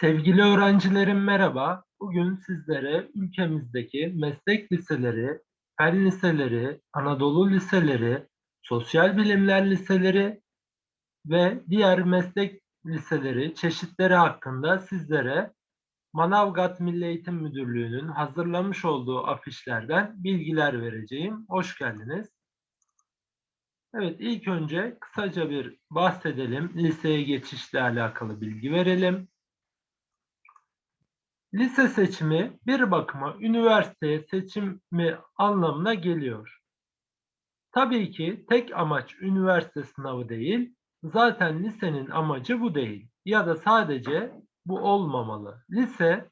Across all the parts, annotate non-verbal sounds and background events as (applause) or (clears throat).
Sevgili öğrencilerim merhaba. Bugün sizlere ülkemizdeki meslek liseleri, fen liseleri, Anadolu liseleri, sosyal bilimler liseleri ve diğer meslek liseleri çeşitleri hakkında sizlere Manavgat Milli Eğitim Müdürlüğü'nün hazırlamış olduğu afişlerden bilgiler vereceğim. Hoş geldiniz. Evet, ilk önce kısaca bir bahsedelim. Liseye geçişle alakalı bilgi verelim. Lise seçimi bir bakıma üniversiteye seçimi anlamına geliyor. Tabii ki tek amaç üniversite sınavı değil, zaten lisenin amacı bu değil. Ya da sadece bu olmamalı. Lise,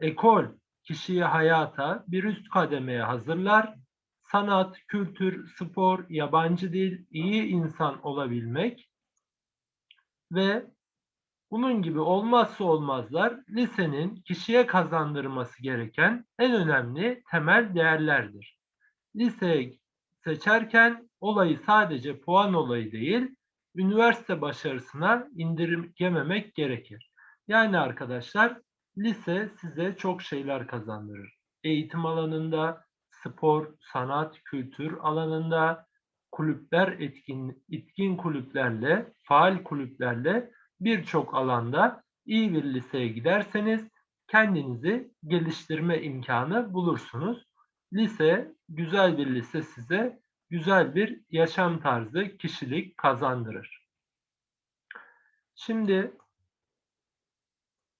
ekol, kişiyi hayata bir üst kademeye hazırlar. Sanat, kültür, spor, yabancı dil, iyi insan olabilmek ve bunun gibi olmazsa olmazlar lisenin kişiye kazandırması gereken en önemli temel değerlerdir. Liseyi seçerken olayı sadece puan olayı değil, üniversite başarısına indirgememek gerekir. Yani arkadaşlar lise size çok şeyler kazandırır. Eğitim alanında, spor, sanat, kültür alanında, kulüpler etkin, etkin kulüplerle, faal kulüplerle birçok alanda iyi bir liseye giderseniz kendinizi geliştirme imkanı bulursunuz. Lise, güzel bir lise size güzel bir yaşam tarzı, kişilik kazandırır. Şimdi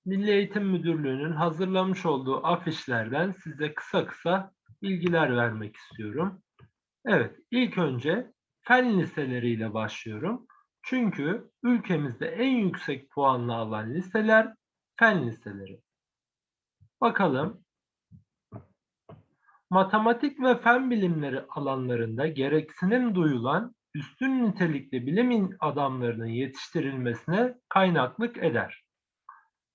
Milli Eğitim Müdürlüğü'nün hazırlamış olduğu afişlerden size kısa kısa bilgiler vermek istiyorum. Evet, ilk önce fen liseleriyle başlıyorum. Çünkü ülkemizde en yüksek puanlı alan liseler fen liseleri. Bakalım. Matematik ve fen bilimleri alanlarında gereksinim duyulan üstün nitelikli bilim adamlarının yetiştirilmesine kaynaklık eder.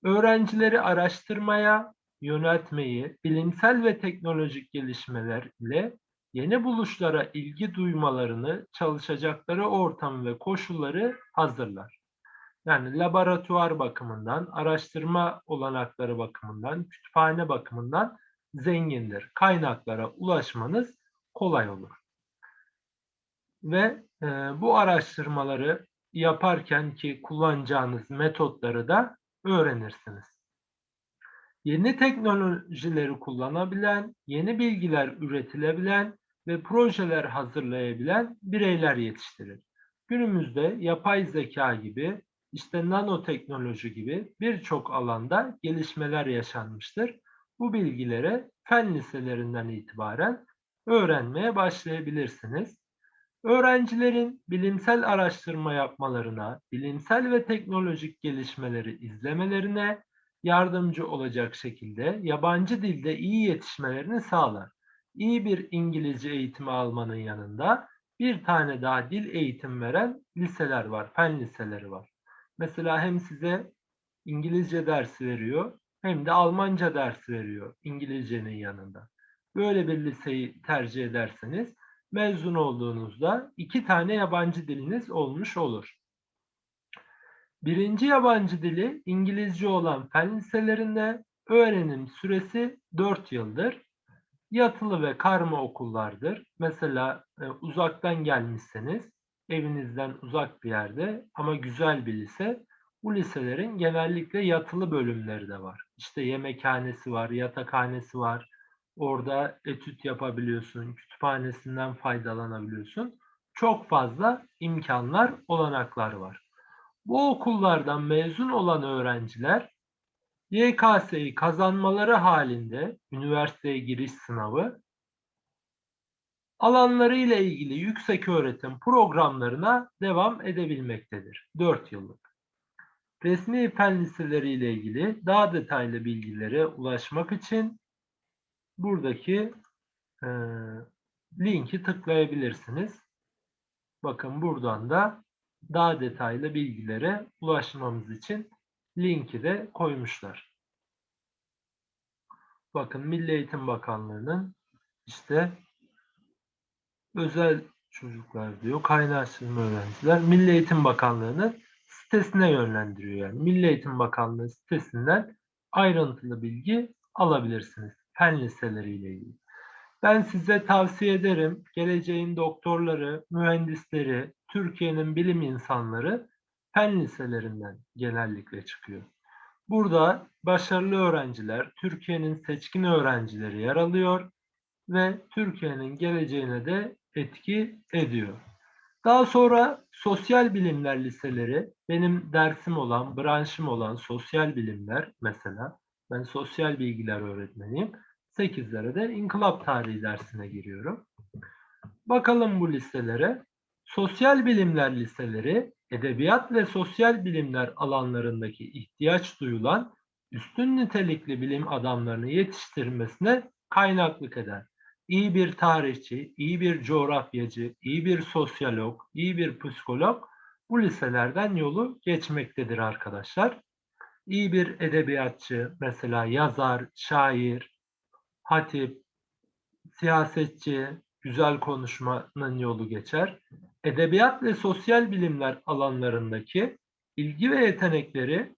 Öğrencileri araştırmaya yöneltmeyi, bilimsel ve teknolojik gelişmeler ile yeni buluşlara ilgi duymalarını çalışacakları ortam ve koşulları hazırlar. Yani laboratuvar bakımından, araştırma olanakları bakımından, kütüphane bakımından zengindir. Kaynaklara ulaşmanız kolay olur. Ve e, bu araştırmaları yaparken ki kullanacağınız metotları da öğrenirsiniz. Yeni teknolojileri kullanabilen, yeni bilgiler üretilebilen ve projeler hazırlayabilen bireyler yetiştirir. Günümüzde yapay zeka gibi, işte nanoteknoloji gibi birçok alanda gelişmeler yaşanmıştır. Bu bilgilere fen liselerinden itibaren öğrenmeye başlayabilirsiniz. Öğrencilerin bilimsel araştırma yapmalarına, bilimsel ve teknolojik gelişmeleri izlemelerine yardımcı olacak şekilde yabancı dilde iyi yetişmelerini sağlar iyi bir İngilizce eğitimi almanın yanında bir tane daha dil eğitim veren liseler var, fen liseleri var. Mesela hem size İngilizce dersi veriyor hem de Almanca dersi veriyor İngilizcenin yanında. Böyle bir liseyi tercih ederseniz mezun olduğunuzda iki tane yabancı diliniz olmuş olur. Birinci yabancı dili İngilizce olan fen liselerinde öğrenim süresi 4 yıldır yatılı ve karma okullardır. Mesela e, uzaktan gelmişseniz evinizden uzak bir yerde ama güzel bir lise bu liselerin genellikle yatılı bölümleri de var. İşte yemekhanesi var, yatakhanesi var. Orada etüt yapabiliyorsun, kütüphanesinden faydalanabiliyorsun. Çok fazla imkanlar, olanaklar var. Bu okullardan mezun olan öğrenciler YKS'yi kazanmaları halinde üniversiteye giriş sınavı alanları ile ilgili yüksek öğretim programlarına devam edebilmektedir. 4 yıllık. Resmi fen liseleri ile ilgili daha detaylı bilgilere ulaşmak için buradaki e, linki tıklayabilirsiniz. Bakın buradan da daha detaylı bilgilere ulaşmamız için linki de koymuşlar. Bakın Milli Eğitim Bakanlığı'nın işte özel çocuklar diyor, kaynaştırma öğrenciler. Milli Eğitim Bakanlığı'nın sitesine yönlendiriyor. Yani Milli Eğitim Bakanlığı sitesinden ayrıntılı bilgi alabilirsiniz fen liseleriyle ilgili. Ben size tavsiye ederim. Geleceğin doktorları, mühendisleri, Türkiye'nin bilim insanları fen liselerinden genellikle çıkıyor. Burada başarılı öğrenciler, Türkiye'nin seçkin öğrencileri yer alıyor ve Türkiye'nin geleceğine de etki ediyor. Daha sonra sosyal bilimler liseleri, benim dersim olan, branşım olan sosyal bilimler mesela, ben sosyal bilgiler öğretmeniyim. 8'lere de inkılap tarihi dersine giriyorum. Bakalım bu liselere. Sosyal bilimler liseleri, edebiyat ve sosyal bilimler alanlarındaki ihtiyaç duyulan üstün nitelikli bilim adamlarını yetiştirmesine kaynaklık eder. İyi bir tarihçi, iyi bir coğrafyacı, iyi bir sosyolog, iyi bir psikolog bu liselerden yolu geçmektedir arkadaşlar. İyi bir edebiyatçı, mesela yazar, şair, hatip, siyasetçi, güzel konuşmanın yolu geçer. Edebiyat ve sosyal bilimler alanlarındaki ilgi ve yetenekleri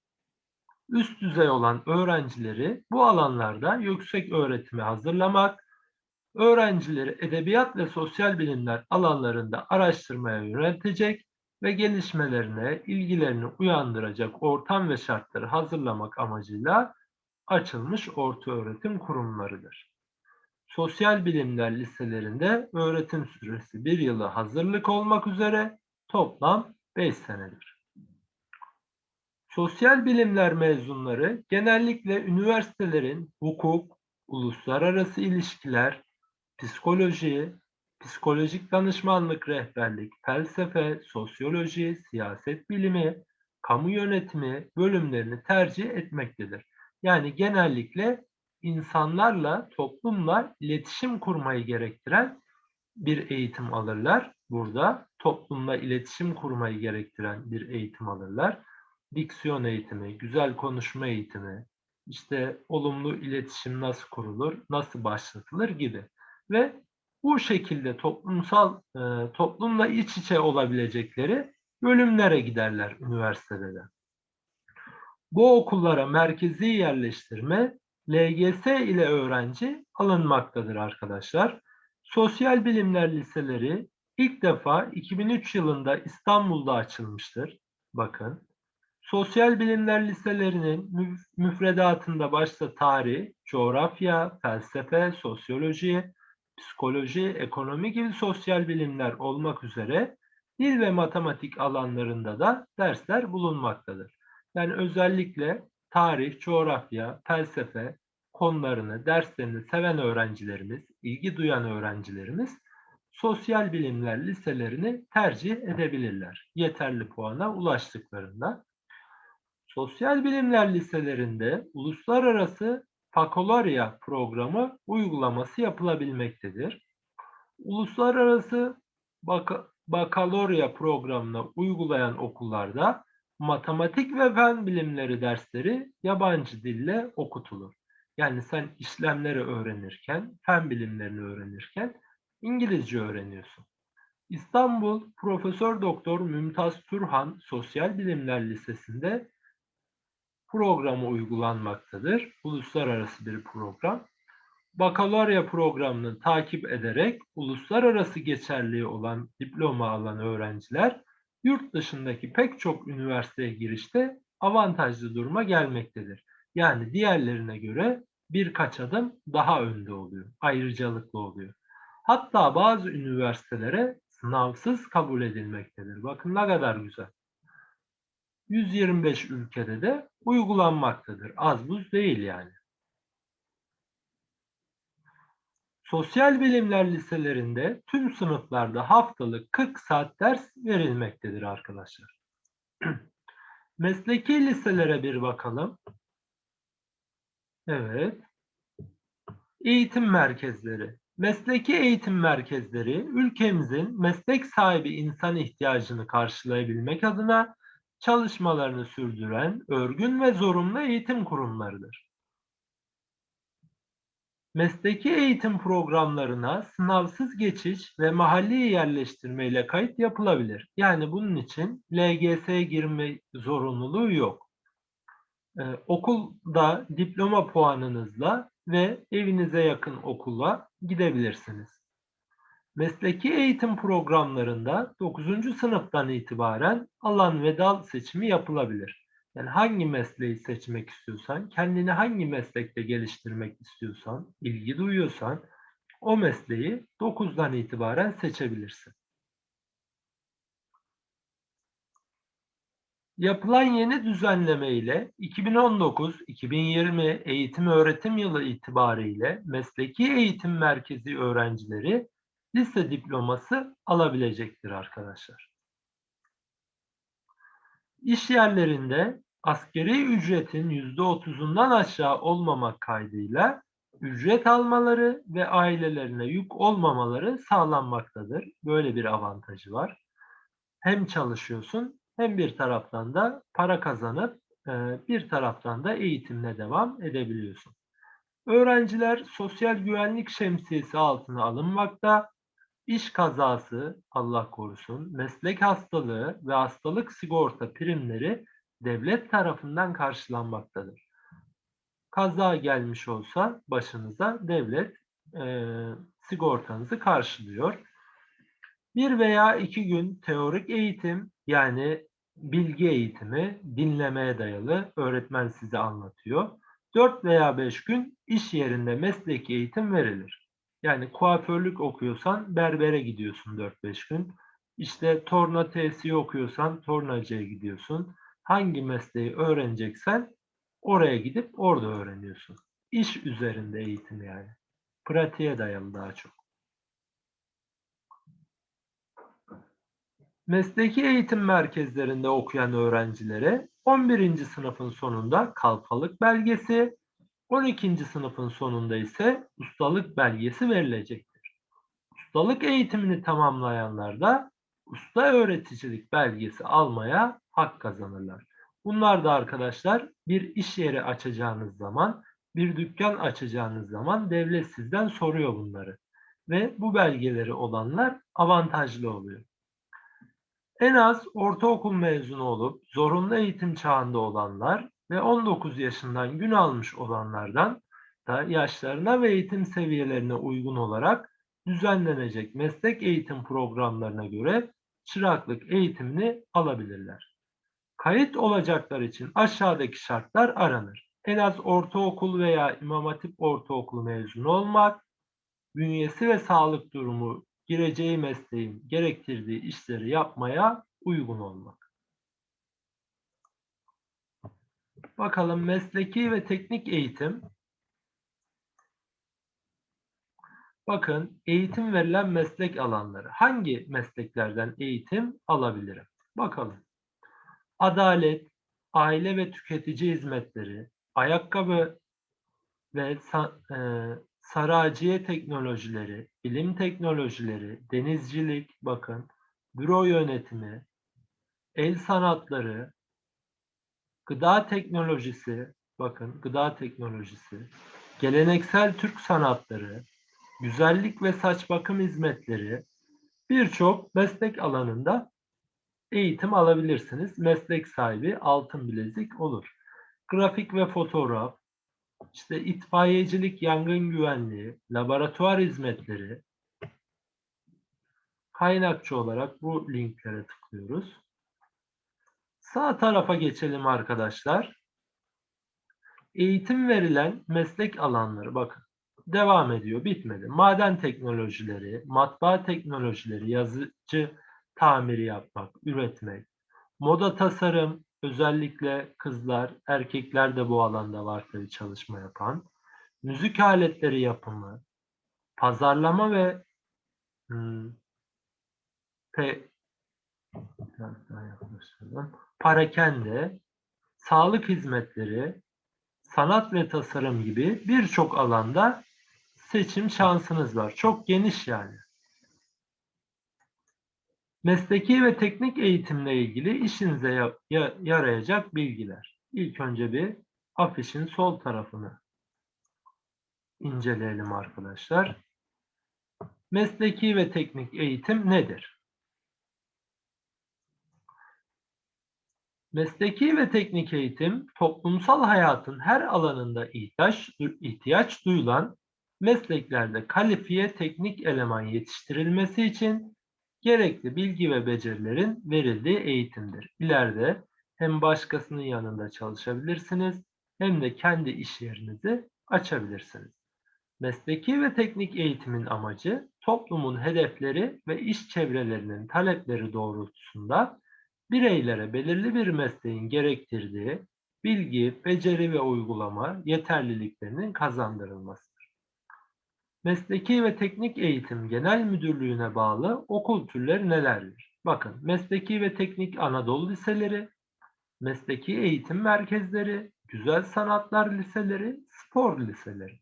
üst düzey olan öğrencileri bu alanlarda yüksek öğretime hazırlamak, öğrencileri edebiyat ve sosyal bilimler alanlarında araştırmaya yöneltecek ve gelişmelerine, ilgilerini uyandıracak ortam ve şartları hazırlamak amacıyla açılmış ortaöğretim kurumlarıdır. Sosyal bilimler liselerinde öğretim süresi bir yılı hazırlık olmak üzere toplam 5 senedir. Sosyal bilimler mezunları genellikle üniversitelerin hukuk, uluslararası ilişkiler, psikoloji, psikolojik danışmanlık rehberlik, felsefe, sosyoloji, siyaset bilimi, kamu yönetimi bölümlerini tercih etmektedir. Yani genellikle insanlarla, toplumla iletişim kurmayı gerektiren bir eğitim alırlar. Burada toplumla iletişim kurmayı gerektiren bir eğitim alırlar. Diksiyon eğitimi, güzel konuşma eğitimi, işte olumlu iletişim nasıl kurulur, nasıl başlatılır gibi. Ve bu şekilde toplumsal e, toplumla iç içe olabilecekleri bölümlere giderler üniversitede de. Bu okullara merkezi yerleştirme LGS ile öğrenci alınmaktadır arkadaşlar. Sosyal Bilimler Liseleri ilk defa 2003 yılında İstanbul'da açılmıştır. Bakın. Sosyal Bilimler Liselerinin müfredatında başta tarih, coğrafya, felsefe, sosyoloji, psikoloji, ekonomi gibi sosyal bilimler olmak üzere dil ve matematik alanlarında da dersler bulunmaktadır. Yani özellikle tarih, coğrafya, felsefe konularını, derslerini seven öğrencilerimiz, ilgi duyan öğrencilerimiz sosyal bilimler liselerini tercih edebilirler. Yeterli puana ulaştıklarında. Sosyal bilimler liselerinde uluslararası Bakalorya programı uygulaması yapılabilmektedir. Uluslararası bak bakalorya programını uygulayan okullarda matematik ve fen bilimleri dersleri yabancı dille okutulur. Yani sen işlemleri öğrenirken, fen bilimlerini öğrenirken İngilizce öğreniyorsun. İstanbul Profesör Doktor Mümtaz Turhan Sosyal Bilimler Lisesi'nde programı uygulanmaktadır. Uluslararası bir program. Bakalorya programını takip ederek uluslararası geçerliği olan diploma alan öğrenciler yurt dışındaki pek çok üniversiteye girişte avantajlı duruma gelmektedir. Yani diğerlerine göre birkaç adım daha önde oluyor, ayrıcalıklı oluyor. Hatta bazı üniversitelere sınavsız kabul edilmektedir. Bakın ne kadar güzel. 125 ülkede de uygulanmaktadır. Az buz değil yani. Sosyal bilimler liselerinde tüm sınıflarda haftalık 40 saat ders verilmektedir arkadaşlar. (clears throat) Mesleki liselere bir bakalım. Evet. Eğitim merkezleri. Mesleki eğitim merkezleri ülkemizin meslek sahibi insan ihtiyacını karşılayabilmek adına çalışmalarını sürdüren örgün ve zorunlu eğitim kurumlarıdır. Mesleki eğitim programlarına sınavsız geçiş ve mahalli yerleştirme ile kayıt yapılabilir. Yani bunun için LGS'ye girme zorunluluğu yok. Ee, okulda diploma puanınızla ve evinize yakın okula gidebilirsiniz. Mesleki eğitim programlarında 9. sınıftan itibaren alan ve dal seçimi yapılabilir. Yani hangi mesleği seçmek istiyorsan, kendini hangi meslekte geliştirmek istiyorsan, ilgi duyuyorsan o mesleği 9'dan itibaren seçebilirsin. Yapılan yeni düzenleme ile 2019-2020 eğitim öğretim yılı itibariyle mesleki eğitim merkezi öğrencileri lise diploması alabilecektir arkadaşlar. İş yerlerinde askeri ücretin %30'undan aşağı olmamak kaydıyla ücret almaları ve ailelerine yük olmamaları sağlanmaktadır. Böyle bir avantajı var. Hem çalışıyorsun hem bir taraftan da para kazanıp e, bir taraftan da eğitimine devam edebiliyorsun. Öğrenciler sosyal güvenlik şemsiyesi altına alınmakta, iş kazası, Allah korusun, meslek hastalığı ve hastalık sigorta primleri devlet tarafından karşılanmaktadır. Kaza gelmiş olsa başınıza devlet e, sigortanızı karşılıyor. Bir veya iki gün teorik eğitim yani bilgi eğitimi dinlemeye dayalı öğretmen size anlatıyor. 4 veya 5 gün iş yerinde mesleki eğitim verilir. Yani kuaförlük okuyorsan berbere gidiyorsun 4-5 gün. İşte torna tesi okuyorsan tornacıya gidiyorsun. Hangi mesleği öğreneceksen oraya gidip orada öğreniyorsun. İş üzerinde eğitim yani. Pratiğe dayalı daha çok. Mesleki eğitim merkezlerinde okuyan öğrencilere 11. sınıfın sonunda kalfalık belgesi, 12. sınıfın sonunda ise ustalık belgesi verilecektir. Ustalık eğitimini tamamlayanlar da usta öğreticilik belgesi almaya hak kazanırlar. Bunlar da arkadaşlar bir iş yeri açacağınız zaman, bir dükkan açacağınız zaman devlet sizden soruyor bunları. Ve bu belgeleri olanlar avantajlı oluyor. En az ortaokul mezunu olup zorunlu eğitim çağında olanlar ve 19 yaşından gün almış olanlardan da yaşlarına ve eğitim seviyelerine uygun olarak düzenlenecek meslek eğitim programlarına göre çıraklık eğitimini alabilirler. Kayıt olacaklar için aşağıdaki şartlar aranır. En az ortaokul veya İmam Hatip ortaokulu mezunu olmak, bünyesi ve sağlık durumu gireceği mesleğin gerektirdiği işleri yapmaya uygun olmak. Bakalım mesleki ve teknik eğitim. Bakın eğitim verilen meslek alanları. Hangi mesleklerden eğitim alabilirim? Bakalım. Adalet, aile ve tüketici hizmetleri, ayakkabı ve e, saraciye teknolojileri, bilim teknolojileri, denizcilik, bakın, büro yönetimi, el sanatları, gıda teknolojisi, bakın gıda teknolojisi, geleneksel Türk sanatları, güzellik ve saç bakım hizmetleri, birçok meslek alanında eğitim alabilirsiniz. Meslek sahibi altın bilezik olur. Grafik ve fotoğraf, işte itfaiyecilik, yangın güvenliği, laboratuvar hizmetleri, kaynakçı olarak bu linklere tıklıyoruz. Sağ tarafa geçelim arkadaşlar. Eğitim verilen meslek alanları bakın devam ediyor bitmedi. Maden teknolojileri, matbaa teknolojileri, yazıcı tamiri yapmak, üretmek, moda tasarım, özellikle kızlar, erkekler de bu alanda var tabii çalışma yapan. Müzik aletleri yapımı, pazarlama ve hmm, parakende, sağlık hizmetleri, sanat ve tasarım gibi birçok alanda seçim şansınız var. Çok geniş yani. Mesleki ve teknik eğitimle ilgili işinize yarayacak bilgiler. İlk önce bir afişin sol tarafını inceleyelim arkadaşlar. Mesleki ve teknik eğitim nedir? Mesleki ve teknik eğitim toplumsal hayatın her alanında ihtiyaç, ihtiyaç duyulan mesleklerde kalifiye teknik eleman yetiştirilmesi için gerekli bilgi ve becerilerin verildiği eğitimdir. İleride hem başkasının yanında çalışabilirsiniz hem de kendi iş yerinizi açabilirsiniz. Mesleki ve teknik eğitimin amacı toplumun hedefleri ve iş çevrelerinin talepleri doğrultusunda bireylere belirli bir mesleğin gerektirdiği bilgi, beceri ve uygulama yeterliliklerinin kazandırılmasıdır. Mesleki ve Teknik Eğitim Genel Müdürlüğü'ne bağlı okul türleri nelerdir? Bakın, Mesleki ve Teknik Anadolu Liseleri, Mesleki Eğitim Merkezleri, Güzel Sanatlar Liseleri, Spor Liseleri.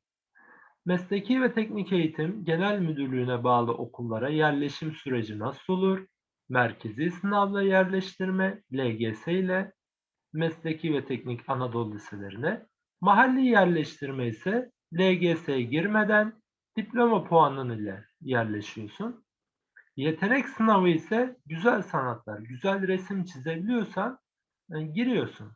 Mesleki ve Teknik Eğitim Genel Müdürlüğü'ne bağlı okullara yerleşim süreci nasıl olur? Merkezi sınavla yerleştirme, LGS ile Mesleki ve Teknik Anadolu Liselerine, mahalli yerleştirme ise LGS'ye girmeden diploma puanın ile yerleşiyorsun. Yetenek sınavı ise güzel sanatlar, güzel resim çizebiliyorsan yani giriyorsun.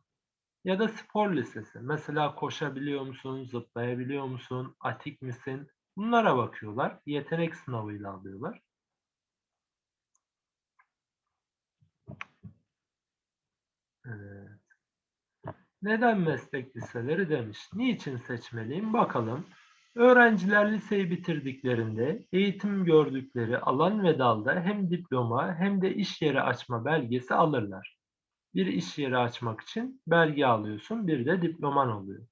Ya da spor lisesi. Mesela koşabiliyor musun, zıplayabiliyor musun, atik misin? Bunlara bakıyorlar. Yetenek sınavıyla alıyorlar. Evet. Neden meslek liseleri demiş. Niçin seçmeliyim? Bakalım. Öğrenciler liseyi bitirdiklerinde eğitim gördükleri alan ve dalda hem diploma hem de iş yeri açma belgesi alırlar. Bir iş yeri açmak için belge alıyorsun, bir de diploman oluyor.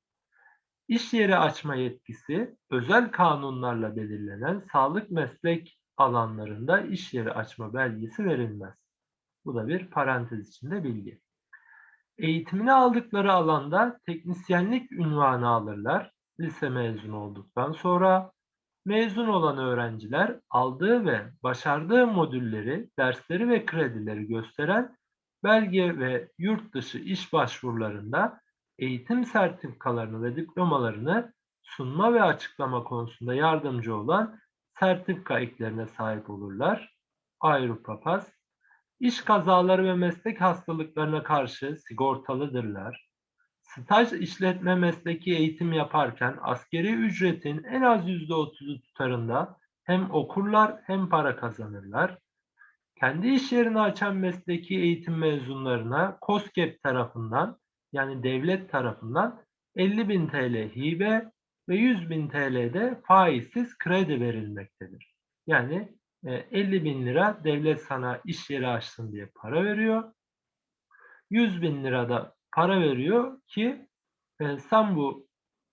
İş yeri açma yetkisi özel kanunlarla belirlenen sağlık meslek alanlarında iş yeri açma belgesi verilmez. Bu da bir parantez içinde bilgi. Eğitimini aldıkları alanda teknisyenlik ünvanı alırlar lise mezunu olduktan sonra. Mezun olan öğrenciler aldığı ve başardığı modülleri, dersleri ve kredileri gösteren belge ve yurt dışı iş başvurularında eğitim sertifikalarını ve diplomalarını sunma ve açıklama konusunda yardımcı olan sertifika eklerine sahip olurlar. Avrupa PAS. İş kazaları ve meslek hastalıklarına karşı sigortalıdırlar. Staj işletme mesleki eğitim yaparken askeri ücretin en az %30'u tutarında hem okurlar hem para kazanırlar. Kendi iş yerini açan mesleki eğitim mezunlarına COSGAP tarafından yani devlet tarafından 50.000 TL hibe ve 100.000 TL'de faizsiz kredi verilmektedir. Yani 50 e, bin lira devlet sana iş yeri açsın diye para veriyor. 100 bin lira da para veriyor ki e, sen bu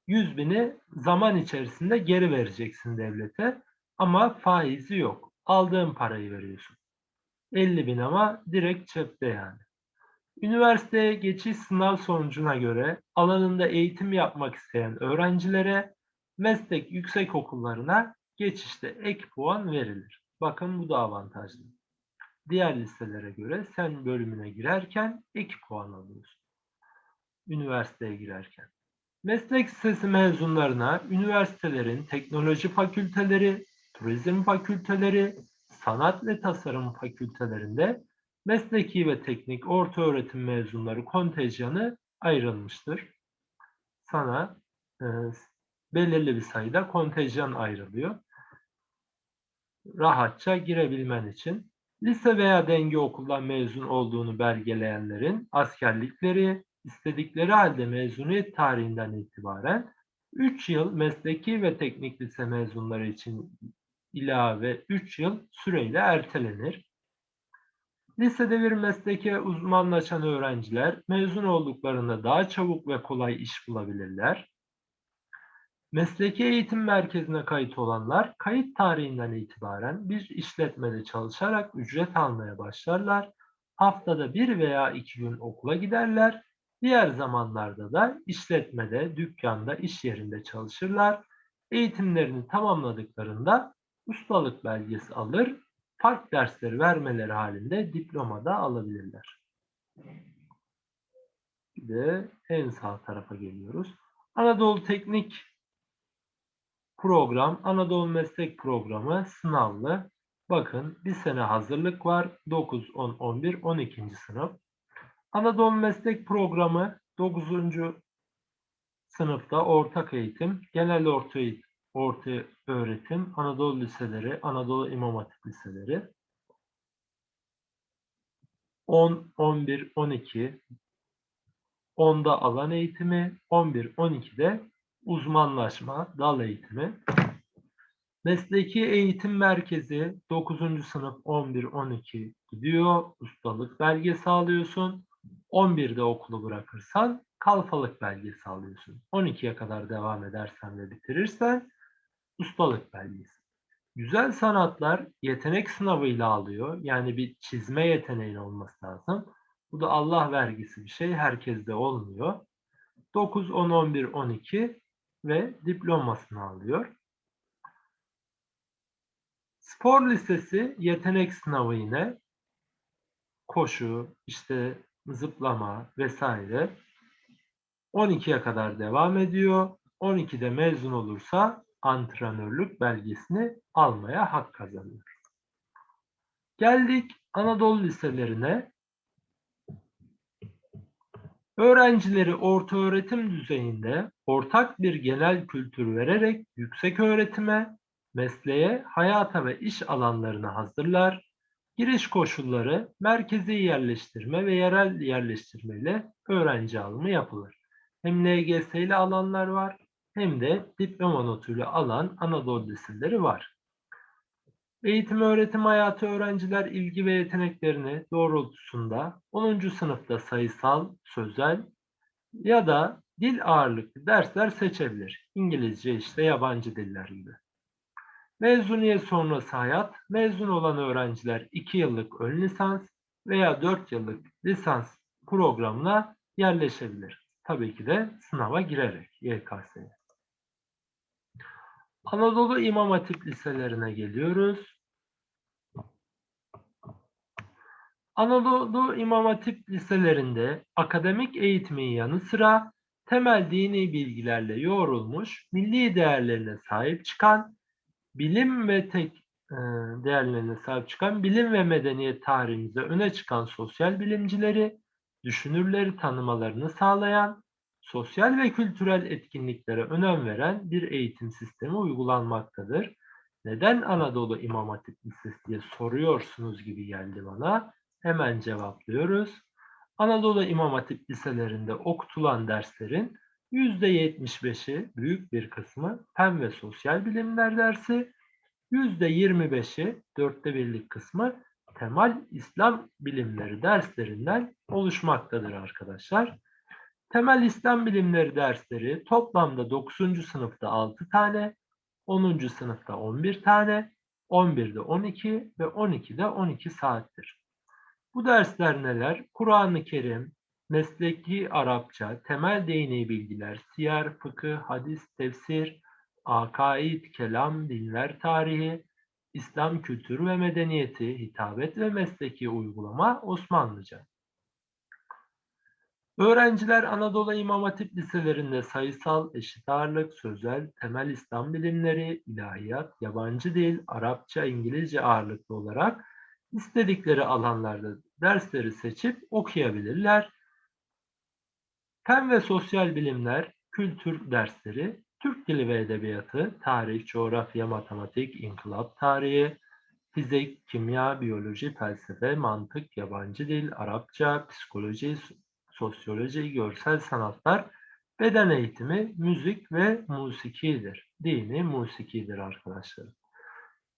100 bini zaman içerisinde geri vereceksin devlete ama faizi yok. Aldığın parayı veriyorsun. 50 bin ama direkt cepte yani. Üniversiteye geçiş sınav sonucuna göre alanında eğitim yapmak isteyen öğrencilere meslek yüksek okullarına geçişte ek puan verilir. Bakın bu da avantajlı. Diğer listelere göre sen bölümüne girerken ek puan alıyorsun. Üniversiteye girerken. Meslek lisesi mezunlarına üniversitelerin teknoloji fakülteleri, turizm fakülteleri, sanat ve tasarım fakültelerinde mesleki ve teknik orta öğretim mezunları kontenjanı ayrılmıştır. Sana e, belirli bir sayıda kontenjan ayrılıyor. Rahatça girebilmen için. Lise veya denge okuldan mezun olduğunu belgeleyenlerin askerlikleri istedikleri halde mezuniyet tarihinden itibaren 3 yıl mesleki ve teknik lise mezunları için ilave 3 yıl süreyle ertelenir. Lisede bir mesleke uzmanlaşan öğrenciler mezun olduklarında daha çabuk ve kolay iş bulabilirler. Mesleki eğitim merkezine kayıt olanlar kayıt tarihinden itibaren bir işletmede çalışarak ücret almaya başlarlar. Haftada bir veya iki gün okula giderler. Diğer zamanlarda da işletmede, dükkanda, iş yerinde çalışırlar. Eğitimlerini tamamladıklarında ustalık belgesi alır, fark dersleri vermeleri halinde diploma da alabilirler. Bir de en sağ tarafa geliyoruz. Anadolu Teknik program Anadolu Meslek Programı sınavlı. Bakın bir sene hazırlık var. 9, 10, 11, 12. sınıf. Anadolu Meslek Programı 9. sınıfta ortak eğitim, genel orta, orta öğretim, Anadolu liseleri, Anadolu İmam Hatip liseleri. 10, 11, 12, 10'da alan eğitimi, 11, 12'de uzmanlaşma, dal eğitimi. Mesleki Eğitim Merkezi 9. sınıf 11-12 gidiyor. Ustalık belgesi alıyorsun. 11'de okulu bırakırsan kalfalık belgesi alıyorsun. 12'ye kadar devam edersen ve bitirirsen ustalık belgesi. Güzel sanatlar yetenek sınavıyla alıyor. Yani bir çizme yeteneğin olması lazım. Bu da Allah vergisi bir şey. Herkeste olmuyor. 9, 10, 11, 12 ve diplomasını alıyor. Spor lisesi yetenek sınavı yine koşu, işte zıplama vesaire 12'ye kadar devam ediyor. 12'de mezun olursa antrenörlük belgesini almaya hak kazanıyor. Geldik Anadolu liselerine. Öğrencileri orta öğretim düzeyinde ortak bir genel kültür vererek yüksek öğretime, mesleğe, hayata ve iş alanlarına hazırlar. Giriş koşulları merkezi yerleştirme ve yerel yerleştirme ile öğrenci alımı yapılır. Hem LGS ile alanlar var hem de diploma notuyla alan Anadolu liseleri var. Eğitim öğretim hayatı öğrenciler ilgi ve yeteneklerini doğrultusunda 10. sınıfta sayısal, sözel ya da dil ağırlıklı dersler seçebilir. İngilizce işte yabancı diller gibi. Mezuniyet sonrası hayat, mezun olan öğrenciler 2 yıllık ön lisans veya 4 yıllık lisans programına yerleşebilir. Tabii ki de sınava girerek YKS'ye. Anadolu İmam Hatip liselerine geliyoruz. Anadolu İmam Hatip liselerinde akademik eğitimin yanı sıra temel dini bilgilerle yoğrulmuş, milli değerlerine sahip çıkan, bilim ve tek e, değerlerine sahip çıkan, bilim ve medeniyet tarihimize öne çıkan sosyal bilimcileri, düşünürleri tanımalarını sağlayan, sosyal ve kültürel etkinliklere önem veren bir eğitim sistemi uygulanmaktadır. Neden Anadolu İmam Hatip Lisesi diye soruyorsunuz gibi geldi bana. Hemen cevaplıyoruz. Anadolu İmam Hatip liselerinde okutulan derslerin %75'i büyük bir kısmı fen ve sosyal bilimler dersi, %25'i dörtte birlik kısmı temel İslam bilimleri derslerinden oluşmaktadır arkadaşlar. Temel İslam bilimleri dersleri toplamda 9. sınıfta 6 tane, 10. sınıfta 11 tane, 11'de 12 ve 12'de 12 saattir. Bu dersler neler? Kur'an-ı Kerim, mesleki Arapça, temel dini bilgiler, siyer, fıkıh, hadis, tefsir, akaid, kelam, dinler tarihi, İslam kültürü ve medeniyeti, hitabet ve mesleki uygulama Osmanlıca. Öğrenciler Anadolu İmam Hatip liselerinde sayısal, eşit ağırlık, sözel, temel İslam bilimleri, ilahiyat, yabancı dil, Arapça, İngilizce ağırlıklı olarak istedikleri alanlarda dersleri seçip okuyabilirler. Fen ve sosyal bilimler, kültür dersleri, Türk dili ve edebiyatı, tarih, coğrafya, matematik, inkılap tarihi, fizik, kimya, biyoloji, felsefe, mantık, yabancı dil, Arapça, psikoloji, sosyoloji, görsel sanatlar, beden eğitimi, müzik ve musikidir. Dini musikidir arkadaşlar.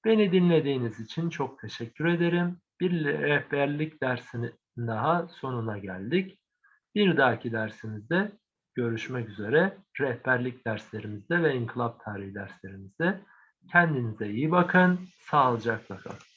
Beni dinlediğiniz için çok teşekkür ederim. Bir rehberlik dersinin daha sonuna geldik. Bir dahaki dersimizde görüşmek üzere. Rehberlik derslerimizde ve inkılap tarihi derslerimizde. Kendinize iyi bakın. Sağlıcakla kalın.